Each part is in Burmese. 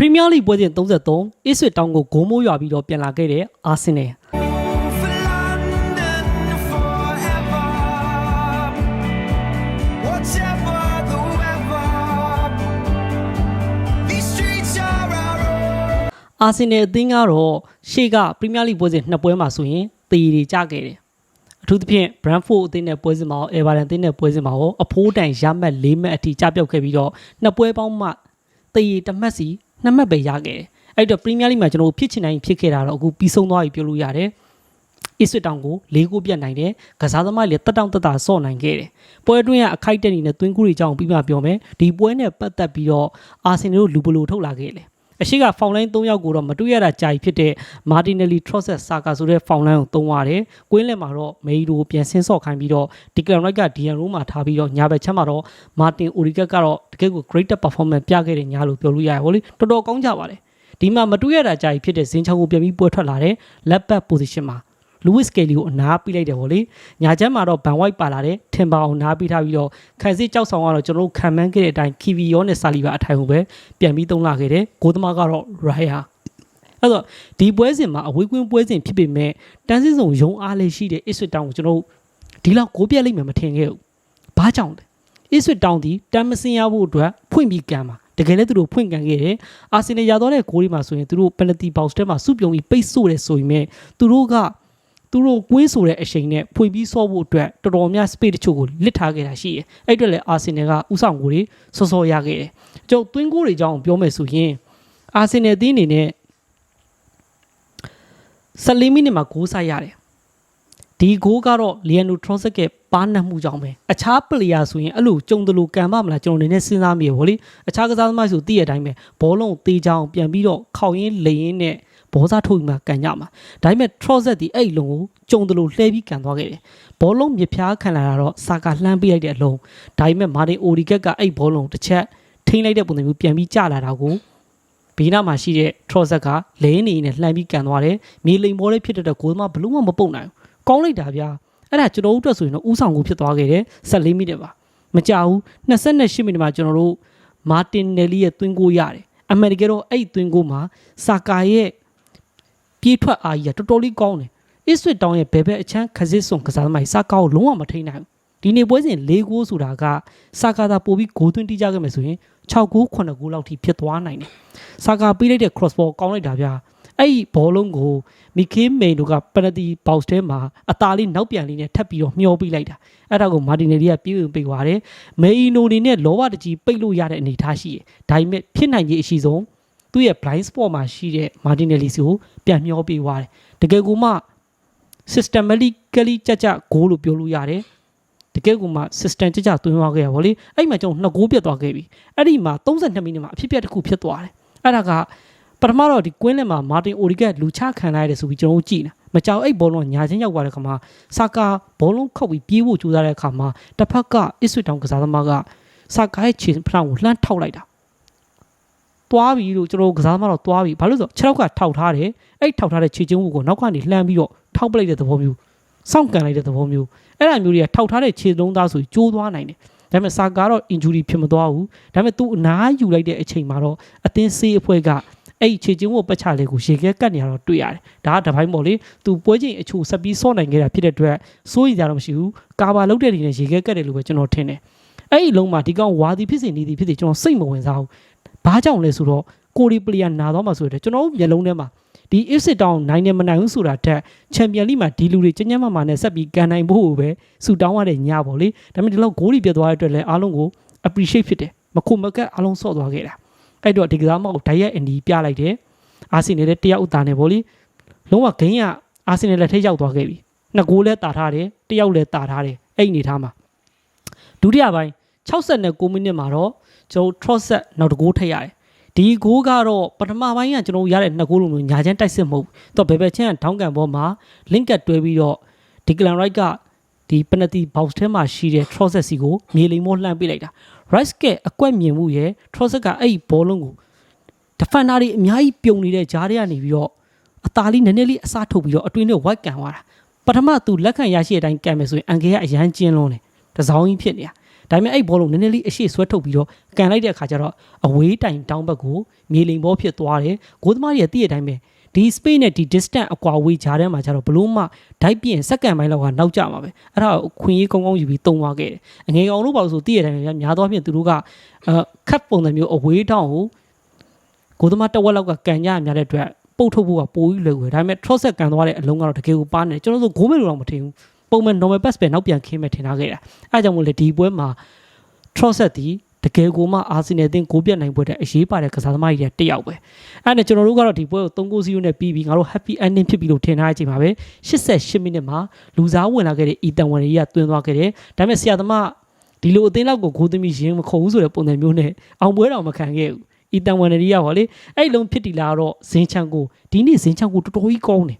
ပရီးမီးယားလိပွဲစဉ်33အစ်ဆွစ်တောင်းကိုဂိုးမိုးရွာပြီးတော့ပြန်လာခဲ့တဲ့အာဆင်နယ် for London forever. Whatever the weather, these streets are our own. အာဆင်နယ်အသင်းကတော့ရှေ့ကပရီးမီးယားလိပွဲစဉ်နှစ်ပွဲမှာဆိုရင်တည်ရည်ကြခဲ့တယ်အထူးသဖြင့် Brentford အသင်းနဲ့ပွဲစဉ်မှာရော Everton အသင်းနဲ့ပွဲစဉ်မှာရောအဖိုးတိုင်ရမှတ်၄မှတ်အထိကျပြောက်ခဲ့ပြီးတော့နှစ်ပွဲပေါင်းမှတည်ရည်တစ်မှတ်စီ နှစ်မှတ်ပဲရခဲ့တယ်အဲ့တော့ပရီးမီးယားလိမှာကျွန်တော်တို့ဖြစ်ချင်တိုင်းဖြစ်ခဲ့တာတော့အခုပြီးဆုံးသွားပြီပြောလို့ရတယ်အစ်ဆွစ်တောင်ကို၄ခုပြတ်နိုင်တယ်ကစားသမားတွေလည်းတက်တောင့်တက်တာဆော့နိုင်ခဲ့တယ်ပွဲအတွင်းကအခိုက်အတန့်တွေနဲ့သွင်းကူးတွေအကြောင်းပြီးမှပြောမယ်ဒီပွဲနဲ့ပတ်သက်ပြီးတော့အာဆင်နယ်တို့လူဘလိုထုတ်လာခဲ့တယ် အရှိကဖောင်လိုင်း၃ယောက်ကိုတော့မတွေ့ရတာကြာပြီဖြစ်တဲ့မာတင်နယ်လီထရော့ဆက်ဆာကာဆိုတဲ့ဖောင်လိုင်းကိုသုံးရတယ်။ကွင်းလယ်မှာတော့မေရီဒိုကိုပြန်ဆင်းဆော့ခိုင်းပြီးတော့ဒီကလန်ရိုက်ကဒီယန်ရိုးမှာထားပြီးတော့ညာဘက်ချက်မှာတော့မာတင်အိုရီကက်ကတော့တကယ့်ကို great performance ပြခဲ့တဲ့ညာလို့ပြောလို့ရတယ်ဟောလေတော်တော်ကောင်းကြပါတယ်။ဒီမှာမတွေ့ရတာကြာပြီဖြစ်တဲ့ဇင်းချောင်းကိုပြန်ပြီးပွဲထွက်လာတဲ့ left back position မှာလူဝစ် ကယ်လီကိုအနားပေးလိုက်တယ်ဗောလေညာချမ်းမှာတော့ဘန်ဝိုက်ပါလာတယ်ထင်ပါအောင်နားပေးထားပြီးတော့ခိုင်စစ်ကြောက်ဆောင်ကတော့ကျွန်တော်တို့ခံမှန်းခဲ့တဲ့အတိုင်းကီဗီယောနဲ့ဆာလီဘာအထိုင်ကိုပဲပြန်ပြီးသုံးလာခဲ့တယ်ကိုသမားကတော့ရိုင်ယာအဲ့တော့ဒီပွဲစဉ်မှာအဝေးကွင်းပွဲစဉ်ဖြစ်ပေမဲ့တန်းစင်းစုံရုံအားလေးရှိတဲ့အစ်ဆွစ်တောင်ကိုကျွန်တော်တို့ဒီလောက်ကိုပြက်လိမ့်မယ်မထင်ခဲ့ဘူးဘာကြောင့်လဲအစ်ဆွစ်တောင်ဒီတန်းမစင်ရဖို့အတွက်ဖွင့်ပြီးကန်ပါတကယ်လည်းသူတို့ဖွင့်ကန်ခဲ့တယ်အာဆင်နယ်ရသွားတဲ့ဂိုးတွေမှာဆိုရင်သူတို့ပယ်နတီဘောက်စ်ထဲမှာစုပြုံပြီးပိတ်ဆို့တယ်ဆိုရင်သူတို့က သူတို့ကွင်းဆိုတဲ့အချိန်နဲ့ဖွင့်ပြီးဆော့ဖို့အတွက်တော်တော်များ space တချို့ကိုလစ်ထားခဲ့တာရှိတယ်။အဲ့အတွက်လည်းအာဆင်နယ်ကဥဆောင်ကိုတွေစောစောရခဲ့တယ်။ကျွန်တော်သွင်းကိုတွေအကြောင်းပြောမယ်ဆိုရင်အာဆင်နယ်အသင်းအနေနဲ့14မိနစ်မှာဂိုးဆိုင်ရတယ်။ဒီဂိုးကတော့လီယန်နိုထရော့ဆက်ကပါနှက်မှုကြောင့်ပဲအခြားပလေယာဆိုရင်အဲ့လိုကြုံတယ်လို့ကံပါမလားကျွန်တော်အနေနဲ့စဉ်းစားမိရဗောလေအခြားကစားသမားဆိုသိရတဲ့အတိုင်းပဲဘောလုံးကိုတေးချောင်းပြန်ပြီးတော့ခောက်ရင်းလိန်ရင်းနဲ့ ဘောစားထုတ်ပြီးမှကန်ကြမှာဒါပေမဲ့ Trozet ဒီအဲ့လုံးကိုကြုံတယ်လို့လှဲပြီးကန်သွားခဲ့တယ်ဘောလုံးမြဖြားခံလာတာတော့စာကာလှမ်းပေးလိုက်တဲ့အလုံးဒါပေမဲ့မာတင်အိုဒီကက်ကအဲ့ဘောလုံးတစ်ချက်ထိန်းလိုက်တဲ့ပုံစံမျိုးပြန်ပြီးကျလာတာကိုဘေးနားမှာရှိတဲ့ Trozet ကလဲနေနေလှမ်းပြီးကန်သွားတယ်မြေလိမ်ဘောလေးဖြစ်တဲ့တော့ကိုယ်သမားဘလို့မှမပုတ်နိုင်ဘူးကောင်းလိုက်တာဗျာအဲ့ဒါကျွန်တော်တို့အတွက်ဆိုရင်တော့ဥဆောင်ကိုဖြစ်သွားခဲ့တယ်14မိနစ်ပါမကြဘူး28မိနစ်မှာကျွန်တော်တို့မာတင်နယ်လီရဲ့သွင်းကိုရတယ်အမေရိကတော့အဲ့သွင်းကိုမှာစာကာရဲ့ ပြေးထွက်အားကြီးကတော်တော်လေးကောင်းတယ်အစ်ဆွစ်တောင်းရဲ့ဘယ်ဘက်အချမ်းခစစ်စွန်ကစားသမားကြီးစာကာကိုလုံးဝမထိန်နိုင်ဘူးဒီနေ့ပွဲစဉ်၄ဂိုးဆိုတာကစာကာသာပို့ပြီးဂိုးသွင်းတိကျခဲ့မယ်ဆိုရင်6ဂိုး9ဂိုးလောက်ထိဖြစ်သွားနိုင်တယ်စာကာပေးလိုက်တဲ့ cross ball ကောင်းလိုက်တာဗျာအဲ့ဒီဘောလုံးကိုမီခေးမိန်တို့ကပနတီဘောက်စ်ထဲမှာအသာလေးနောက်ပြန်လေးနဲ့ထပ်ပြီးတော့မျောပေးလိုက်တာအဲ့ဒါကိုမာတင်နယ်လီကပြေးဝင်ပိတ်သွားတယ်မေအီနိုနေနဲ့လောဘတကြီးပိတ်လို့ရတဲ့အနေအထားရှိတယ်ဒါပေမဲ့ဖြစ်နိုင်ခြင်းအရှိဆုံး သူ့ရဲ့ blind spot မှာရှိတဲ့မာတင်နယ်လီစီကိုပြန်မျောပေးသွားတယ်တကယ်ကိုမှ systematically ကြကြဂိုးလို့ပြောလို့ရတယ်တကယ်ကိုမှ system ကြကြသွင်းသွားခဲ့ရပါလေအဲ့မှာကျွန်တော်နှစ်ဂိုးပြတ်သွားခဲ့ပြီအဲ့ဒီမှာ32မိနစ်မှာအဖြစ်ပြက်တစ်ခုဖြစ်သွားတယ်အဲ့ဒါကပထမတော့ဒီကွင်းလင်မှာမာတင်အိုရီကက်လူချခံလိုက်ရတယ်ဆိုပြီးကျွန်တော်တို့ကြည်နေမကြောက်အဲ့ဘောလုံးကညာချင်းရောက်သွားတဲ့ခါမှာစာကာဘောလုံးခောက်ပြီးပြေးဖို့ကြိုးစားတဲ့အခါမှာတစ်ဖက်ကအစ်ဆွစ်တောင်ကစားသမားကစာကာရဲ့ခြေဖလောင်ကိုလှမ်းထောက်လိုက်တာ တွားပြီလို့ကျွန်တော်ကစားသမားတော့တွားပြီဘာလို့လဲဆိုတော့ခြေထောက်ကထောက်ထားတယ်အဲ့ထောက်ထားတဲ့ခြေချင်းကိုနောက်ကနေလှမ်းပြီးတော့ထောက်ပလိုက်တဲ့သဘောမျိုးစောင့်ကန်လိုက်တဲ့သဘောမျိုးအဲ့ဒါမျိုးတွေကထောက်ထားတဲ့ခြေလုံးသားဆိုကျိုးသွားနိုင်တယ်ဒါပေမဲ့စာကာတော့ injury ဖြစ်မသွားဘူးဒါပေမဲ့ तू အနားယူလိုက်တဲ့အချိန်မှာတော့အသင်းဆေးအဖွဲ့ကအဲ့ခြေချင်းကိုပတ်ချလေးကိုရေခဲကတ်နေရတော့တွေ့ရတယ်ဒါကတပိုင်းပေါ့လေ तू ပွဲချင်းအချိုဆက်ပြီးစော့နိုင်ခဲ့တာဖြစ်တဲ့အတွက်စိုးရိမ်ကြတော့မရှိဘူးကာဘာလုတ်တဲ့နေနဲ့ရေခဲကတ်တယ်လို့ပဲကျွန်တော်ထင်တယ်အဲ့ဒီလုံးမှာဒီကောင်ဝါဒီဖြစ်စီနေသည်ဖြစ်စီကျွန်တော်စိတ်မဝင်စားဘူး ဘာကြောင့်လဲဆိုတော့ကိုရီပလီယာနာသွားမှာဆိုတော့ကျွန်တော်တို့မျက်လုံးထဲမှာဒီ if sit down နိုင်နေမနိုင်ဘူးဆိုတာတက်ချန်ပီယံလိမှာဒီလူတွေကျញ្ញမ်းမာမာနဲ့ဆက်ပြီးကန်နိုင်ဖို့ကိုပဲဆူတောင်းရတဲ့ညပေါ့လေဒါပေမဲ့ဒီလောက်ဂိုးတွေပြတ်သွားတဲ့အတွက်လည်းအားလုံးကို appreciate ဖြစ်တယ်မခုမကက်အားလုံးဆော့သွားခဲ့တာအဲ့တော့ဒီကစားမကိုဓာတ်ရိုက်အန်ဒီပြလိုက်တယ်အာဆင်နယ်လည်းတယောက်အသာနဲ့ပေါ့လေလုံးဝဂိမ်းကအာဆင်နယ်လက်ထိပ်ရောက်သွားခဲ့ပြီနှစ်ဂိုးလည်းတာထားတယ်တယောက်လည်းတာထားတယ်အဲ့ဒီအနေထားမှာဒုတိယပိုင်း69မိနစ်မှာတော့ ကျွန်တော် Trosset နောက်တစ်ဂိုးထည့်ရတယ်ဒီဂိုးကတော့ပထမပိုင်းကကျွန်တော်ရတဲ့နှစ်ဂိုးလုံးမျိုးညာချမ်းတိုက်စစ်မဟုတ်ဘူးတော့ဘယ်ဘက်ချင်းကထောင်းကန်ပေါ်မှာ link ကတွဲပြီးတော့ဒီကလန်ရိုက်ကဒီ penalty box ထဲမှာရှိတဲ့ Trosset စီကိုမြေလိမ်မောလှမ်းပစ်လိုက်တာ rice ကအကွက်မြင်မှုရဲ့ Trosset ကအဲ့ဒီဘောလုံးကို defender တွေအများကြီးပြုံနေတဲ့ဂျားတွေကနေပြီးတော့အသာလေးနည်းနည်းလေးအစားထုတ်ပြီးတော့အတွင်းထဲ white ကန်သွားတာပထမသူလက်ခံရရှိတဲ့အတိုင်းကန်မယ်ဆိုရင်အန်ကေကအရန်ကျင်းလုံးတယ်တစောင်းကြီးဖြစ်နေတာ ဒါပေမဲ့အဲ့ဘောလုံးနည်းနည်းလေးအရှိဆွဲထုတ်ပြီးတော့ကန်လိုက်တဲ့အခါကျတော့အဝေးတိုင်တောင်းဘက်ကိုမြေလိမ်ဘောဖြစ်သွားတယ်ဂိုးသမားရဲ့တည့်ရတိုင်းပဲဒီ space နဲ့ဒီ distance အကွာဝေးကြားထဲမှာကျတော့ဘလို့မှဒိုက်ပြင်စက္ကန့်ပိုင်းလောက်ကနောက်ကျမှာပဲအဲ့ဒါကိုခွင့်ရေးကောင်းကောင်းယူပြီးတုံသွားခဲ့တယ်အငယ်ကောင်တို့ပါလို့ဆိုတည့်ရတိုင်းပဲများသောအားဖြင့်သူတို့ကအဲခတ်ပုံစံမျိုးအဝေးတောင်းကိုကိုသမားတစ်ဝက်လောက်ကကန်ကြရများတဲ့အတွက်ပုတ်ထုတ်ဖို့ကပိုပြီးလွယ်တယ်ဒါပေမဲ့ trot ဆက်ကန်သွားတဲ့အလုံးကတော့တကယ်ကိုပါနေတယ်ကျွန်တော်တို့ဂိုးမဲ့လို့တော့မထင်ဘူး ပုံမှန် normal pass ပဲနောက်ပြန်ခင်းမဲ့ထင်ထားခဲ့တာအဲဒါကြောင့်မို့လေဒီပွဲမှာ trot ဆက်ဒီတကယ်ကိုမှအာဆင်နယ်အသင်းကိုပြတ်နိုင်ပွဲတဲ့အရေးပါတဲ့ကစားသမားကြီးတွေတစ်ယောက်ပဲအဲ့ဒါနဲ့ကျွန်တော်တို့ကတော့ဒီပွဲကို3-0နဲ့ပြီးပြီးငါတို့ happy ending ဖြစ်ပြီလို့ထင်ထားတဲ့အချိန်မှာပဲ88မိနစ်မှာလူစားဝင်လာခဲ့တဲ့ Ethan Wan ကြီးကတွင်းသွားခဲ့တယ်ဒါပေမဲ့ဆရာသမားဒီလိုအသင်းလောက်ကိုဂိုးသမီးရင်မခုံဘူးဆိုတဲ့ပုံစံမျိုးနဲ့အောင်ပွဲတော်မခံခဲ့ဘူးအီတန်ဝန်ရီယာဟောလေအဲ့လုံးဖြစ်တီလာတော့ဇင်းချန်ကိုဒီနေ့ဇင်းချန်ကိုတော်တော်ကြီးကောင်းတယ်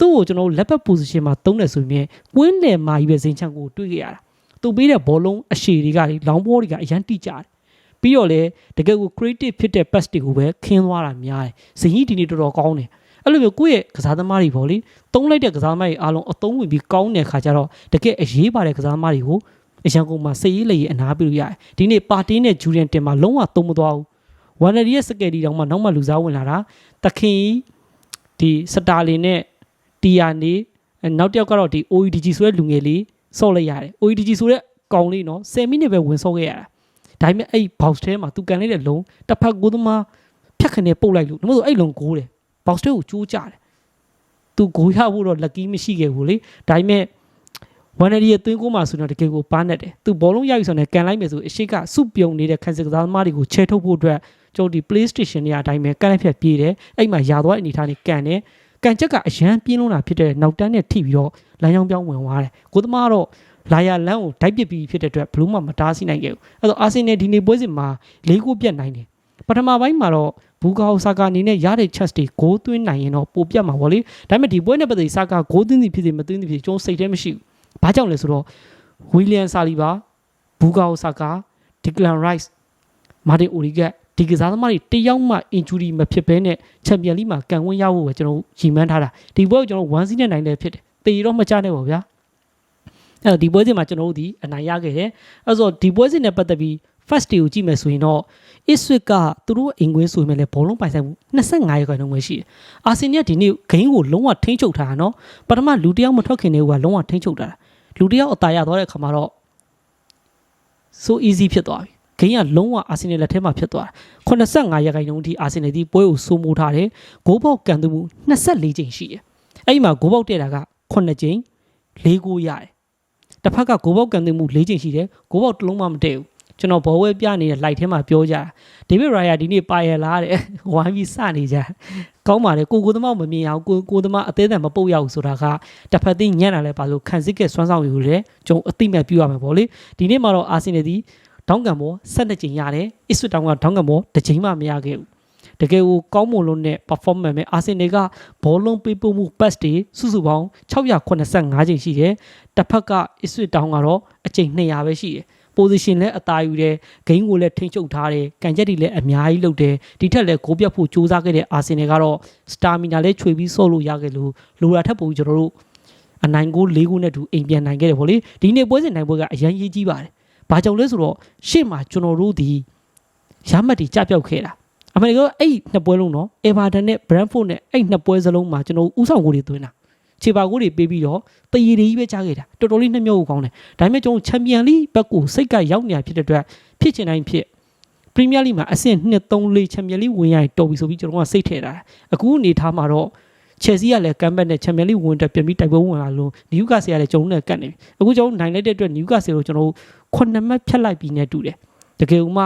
သူ့ကိုကျွန်တော်တို့လက်ပတ် position မှာတုံးတယ်ဆိုရင်ကွင်းလယ်မှာကြီးပဲဇင်းချန်ကိုတွေ့ခဲ့ရတာသူပေးတဲ့ဘောလုံးအရှည်တွေကလေလောင်းဘောတွေကအရန်တိကြတယ်ပြီးတော့လေတကယ်ကို creative ဖြစ်တဲ့ pass တွေကိုပဲခင်းသွားတာများတယ်ဇင်းကြီးဒီနေ့တော်တော်ကောင်းတယ်အဲ့လိုမျိုးကိုယ့်ရဲ့ကစားသမားတွေပေါ့လေတုံးလိုက်တဲ့ကစားသမားတွေအားလုံးအသုံးဝင်ပြီးကောင်းတဲ့ခါကျတော့တကယ်အရေးပါတဲ့ကစားသမားတွေကိုအရန်ကုန်မှာစည်ရေးလေရေးအနားပြလို့ရတယ်ဒီနေ့ပါတင်းနဲ့ဂျူရီယန်တင်မှာလုံးဝသုံးမသွားဘူးဝမ်နရီရဲ့စကယ်ဒီတောင်မှနောက်မှလူစားဝင်လာတာတခင်ဒီစတာလင်နဲ့ တီယာနေနောက်တစ်ယောက်ကတော့ဒီ OEDG ဆိုတဲ့လူငယ်လေးဆော့လိုက်ရတယ် OEDG ဆိုတဲ့ကောင်လေးနော်10မိနစ်ပဲဝင်ဆော့ခဲ့ရတာဒါပေမဲ့အဲ့ box ထဲမှာသူကန်လိုက်တဲ့လုံးတစ်ဖက်ကိုသမားဖြတ်ခနဲ့ပုတ်လိုက်လို့ဒါမှမဟုတ်အဲ့လုံးကိုးတယ် box ထဲကိုကျိုးကြတယ်သူကိုရဖို့တော့ lucky မရှိခဲ့ဘူးလေဒါပေမဲ့ဝမ်နရီရဲ့သွင်းကိုမှဆိုတော့တကယ်ကိုပါနေတယ်သူဘောလုံးရယူဆောင်နဲ့ကန်လိုက်မယ်ဆိုအရှိကစုပြုံနေတဲ့ခန်းစစ်ကစားသမားတွေကိုချဲထုတ်ဖို့အတွက်ကျွန်တော်ဒီ PlayStation တွေအတိုင်းပဲကန်လိုက်ဖြတ်ပြေးတယ်အဲ့မှာရာသွားအနေထားနဲ့ကန်တယ် ကန်ချက်ကအရန်ပြင်းလုံးတာဖြစ်တဲ့နောက်တန်းနဲ့ထိပြီးတော့လမ်းကြောင်းပြောင်းဝင်သွားတယ်ကိုသမားတော့လာရလမ်းကိုဒိုက်ပစ်ပြီးဖြစ်တဲ့အတွက်ဘလူးမှမတားဆီးနိုင်ခဲ့ဘူးအဲ့တော့အာဆင်နယ်ဒီနေ့ပွဲစဉ်မှာ၄ဂိုးပြတ်နိုင်တယ်ပထမပိုင်းမှာတော့ဘူကာအိုဆာကာအနေနဲ့ရတဲ့ chance တွေဂိုးသွင်းနိုင်ရင်တော့ပိုပြတ်မှာပေါ့လေဒါပေမဲ့ဒီပွဲနဲ့ပတ်သက်ပြီးဆာကာဂိုးသွင်းသည်ဖြစ်စေမသွင်းသည်ဖြစ်စေကျွန်တော်စိတ်ထဲမရှိဘူးဘာကြောင့်လဲဆိုတော့ဝီလီယံဆာလီဘာဘူကာအိုဆာကာဒီကလန်ရိုက်စ်မာတင်အိုရီဂက် ဒီကစားသမားတွေတယောက်မှ injury မဖြစ်ဘဲနဲ့ချန်ပီယံလိမှာကန်ဝန်းရဖို့ပဲကျွန်တော်ရည်မှန်းထားတာဒီပွဲကိုကျွန်တော်1စီးနဲ့နိုင်တယ်ဖြစ်တယ်တေတော့မကြနဲ့ပေါ့ဗျာအဲ့တော့ဒီပွဲစဉ်မှာကျွန်တော်တို့ဒီအနိုင်ရခဲ့တယ်အဲ့ဆိုဒီပွဲစဉ်နဲ့ပတ်သက်ပြီး first day ကိုကြည့်မယ်ဆိုရင်တော့ Ipswich ကသူတို့အိမ်ကွင်းဆိုရင်လည်းဘောလုံးပိုင်ဆိုင်မှု25ရာခိုင်နှုန်းပဲရှိတယ်အာဆင်နယ်ကဒီနေ့ဂိမ်းကိုလုံးဝထိန်းချုပ်ထားတာနော်ပထမလူတစ်ယောက်မထွက်ခင်တည်းကလုံးဝထိန်းချုပ်ထားတာလူတစ်ယောက်အသာရသွားတဲ့အခါမှာတော့ so easy ဖြစ်သွားပြီ ဂိမ်းကလုံးဝအာဆင်နယ်လက်ထဲမှာဖြစ်သွားတာ85ရာခိုင်နှုန်းအထိအာဆင်နယ်ဒီပွဲကိုစိုးမိုးထားတယ်ဂိုးပေါက်ကန်သွင်းမှု24ချိန်ရှိတယ်အဲ့ဒီမှာဂိုးပေါက်တဲ့တာက9ချိန်၄ဂိုးရတယ်တစ်ဖက်ကဂိုးပေါက်ကန်သွင်းမှု၄ချိန်ရှိတယ်ဂိုးပေါက်တစ်လုံးမှမတည့်ဘူးကျွန်တော်ဘောဝဲပြနေတဲ့ light ထဲမှာပြောကြတာဒေးဗစ်ရာယာဒီနေ့ပါရလားတဲ့ဝိုင်းပြီးစနေကြကောင်းပါလေကိုကိုသမောက်မမြင်အောင်ကိုကိုသမောက်အသေးအံမပုတ်ရဘူးဆိုတာကတစ်ဖက်သိညံ့လာလဲပါလို့ခံစစ်ကစွမ်းဆောင်ယူတယ်ကျွန်တော်အတိမဲ့ပြရမယ်ဗောလေဒီနေ့မှာတော့အာဆင်နယ်ဒီ ဒေါင်းကန်ဘော12ကြိမ်ရတယ်အစ်ဆွတ်တောင်းကဒေါင်းကန်ဘောတစ်ကြိမ်မှမရခဲ့ဘူးတကယ်ကိုကောင်းမွန်လို့နဲ့ performance ပဲအာဆင်နယ်ကဘောလုံးပေးပို့မှု pass တွေစုစုပေါင်း685ကြိမ်ရှိတယ်တစ်ဖက်ကအစ်ဆွတ်တောင်းကတော့အကြိမ်200ပဲရှိတယ် position လည်းအသာယူတယ်ဂိမ်းကိုလည်းထိန်းချုပ်ထားတယ်ကန်ချက်တွေလည်းအများကြီးလုပ်တယ်ဒီထက်လည်းဂိုးပြတ်ဖို့ကြိုးစားခဲ့တဲ့အာဆင်နယ်ကတော့စတာမီနာလည်းချွေပြီးဆော့လို့ရခဲ့လို့လိုရာထက်ပိုပြီးကျွန်တော်တို့အနိုင်ကို၄ခုနဲ့တူအိမ်ပြန်နိုင်ခဲ့တယ်ဗောလေဒီနေ့ပွဲစဉ်နိုင်ပွဲကအရန်ရေးကြီးပါတယ် ဘာကြောင့်လဲဆိုတော့ရှေ့မှာကျွန်တော်တို့ဒီရမတ်တွေကြပြောက်ခဲ့တာအမေရိကအဲ့နှစ်ပွဲလုံးတော့အေဗာတန်နဲ့ဘရန်ဖို့နဲ့အဲ့နှစ်ပွဲစလုံးမှာကျွန်တော်ဥဆောင်ကိုတွေသွင်းတာခြေပါကိုတွေပေးပြီးတော့တရီတွေကြီးပဲကြားခဲ့တာတော်တော်လေးနှမျောကိုကောင်းတယ်ဒါပေမဲ့ကျွန်တော်ချန်ပီယံလိဘက်ကိုစိတ်ကရောက်နေတာဖြစ်တဲ့အတွက်ဖြစ်ချင်တိုင်းဖြစ်ပရီးမီးယားလိမှာအဆင့်2 3 4ချန်ပီယံလိဝင်ရရင်တော်ပြီဆိုပြီးကျွန်တော်ကစိတ်ထည့်တာအခုအနေထားမှာတော့ချယ်ဆီကလည်းကမ်ဘက်နဲ့ချန်ပီယံလိဝင်တက်ပြန်ပြီးတိုက်ပွဲဝင်လာလို့နယူကာဆယ်ကလည်းကျွန်တော်နဲ့ကတ်နေပြီအခုကျွန်တော်နိုင်လိုက်တဲ့အတွက်နယူကာဆယ်ကိုကျွန်တော် 9မှတ်ဖြတ်လိုက်ပြီးနေတူတယ်တကယ်ဥမှ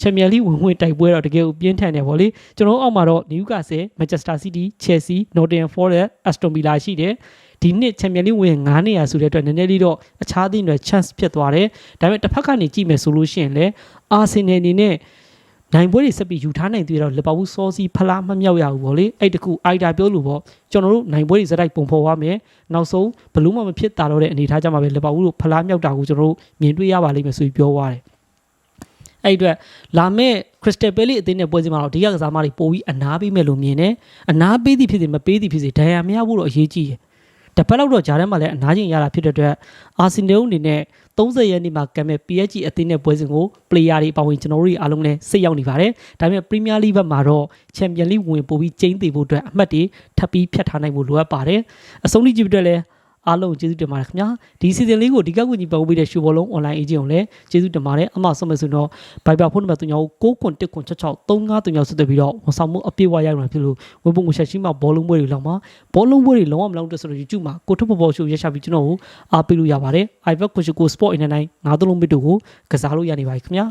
ချန်ပီယံလိဝင်ဝင်တိုက်ပွဲတော့တကယ်ကိုပြင်းထန်တယ်ဗောလေကျွန်တော်အောက်မှာတော့နယူကာဆယ်မန်ချက်စတာစီးတီးချယ်ဆီနော်တင်ဖော်ရက်အက်စတွန်ဗီလာရှိတယ်ဒီနှစ်ချန်ပီယံလိဝင်9နေရာဆိုတဲ့အတွက်နည်းနည်းလေးတော့အခြားသင်းတွေ chance ဖြစ်သွားတယ်ဒါပေမဲ့တစ်ဖက်ကနေကြည့်မယ်ဆိုလို့ရှိရင်လည်းအာဆင်နယ်အနေနဲ့ နိုင်ပွဲတွေဆက်ပြီးယူထားနိုင်သေးတော့လီဗာပူးစောစီဖလားမမြောက်ရဘူးဗောလေအဲ့တကူအိုက်တာပြောလို့ဗောကျွန်တော်တို့နိုင်ပွဲတွေစတိုက်ပုံဖော်သွားမယ်နောက်ဆုံးဘလို့မှမဖြစ်တာတော့တဲ့အနေထားကြမှာပဲလီဗာပူးတို့ဖလားမြောက်တာကိုကျွန်တော်တို့မြင်တွေ့ရပါလိမ့်မယ်ဆိုပြီးပြောသွားတယ်အဲ့အတွက်လာမဲ့ခရစ္စတယ်ပဲလီအသင်းနဲ့ပွဲစဉ်မှာတော့ဒီကကစားမတွေပိုပြီးအနာပေးမယ်လို့မြင်တယ်အနာပေးသည်ဖြစ်စေမပေးသည်ဖြစ်စေဒဏ်ရာမရဘူးတော့အရေးကြီးတယ် တစ်ပတ်လောက်တော့ဂျားထဲမှာလည်းအနားကျင်ရတာဖြစ်တဲ့အတွက်အာဆင်နယ်အနေနဲ့30ရက်နေ့မှာကံမဲ့ PSG အသင်းနဲ့ပွဲစဉ်ကို player တွေပါဝင်ကျွန်တော်တို့အားလုံးလည်းစိတ်ရောက်နေပါတယ်။ဒါပေမဲ့ Premier League ဘက်မှာတော့ Champion League ဝင်ပို့ပြီးကျင်းသေးဖို့အတွက်အမှတ်တွေထပ်ပြီးဖြတ်ထားနိုင်ဖို့လိုအပ်ပါတယ်။အဆုံးထိကြည့်ပြတဲ့လည်း အားလုံးကျေးဇူးတင်ပါတယ်ခင်ဗျာဒီစီဇန်လေးကိုဒီကကူညီပံ့ပိုးပေးတဲ့ရှူဘောလုံး online agent ကိုလည်းကျေးဇူးတင်ပါတယ်အမှဆုံးမဲ့ဆိုတော့ Viber ဖုန်းနံပါတ်3ကို6ခွန်1ခွန်66 35 3ဆက်သွယ်ပြီးတော့ဝန်ဆောင်မှုအပြည့်အဝရယူနိုင်ဖြစ်လို့ဝင်ပုံငွေချက်ရှိမှဘောလုံးပွဲတွေလောက်မှာဘောလုံးပွဲတွေလုံးဝမလောက်တဲ့ဆိုတော့ YouTube မှာကိုထုတ်ပေါ်ပေါ်ရှိုးရက်ရှာပြီးကျွန်တော်ကိုအားပေးလို့ရပါတယ် iPad ကိုရှိကို Sport 89 9သုံးလုံးမစ်တို့ကိုကစားလို့ရနေပါပြီခင်ဗျာ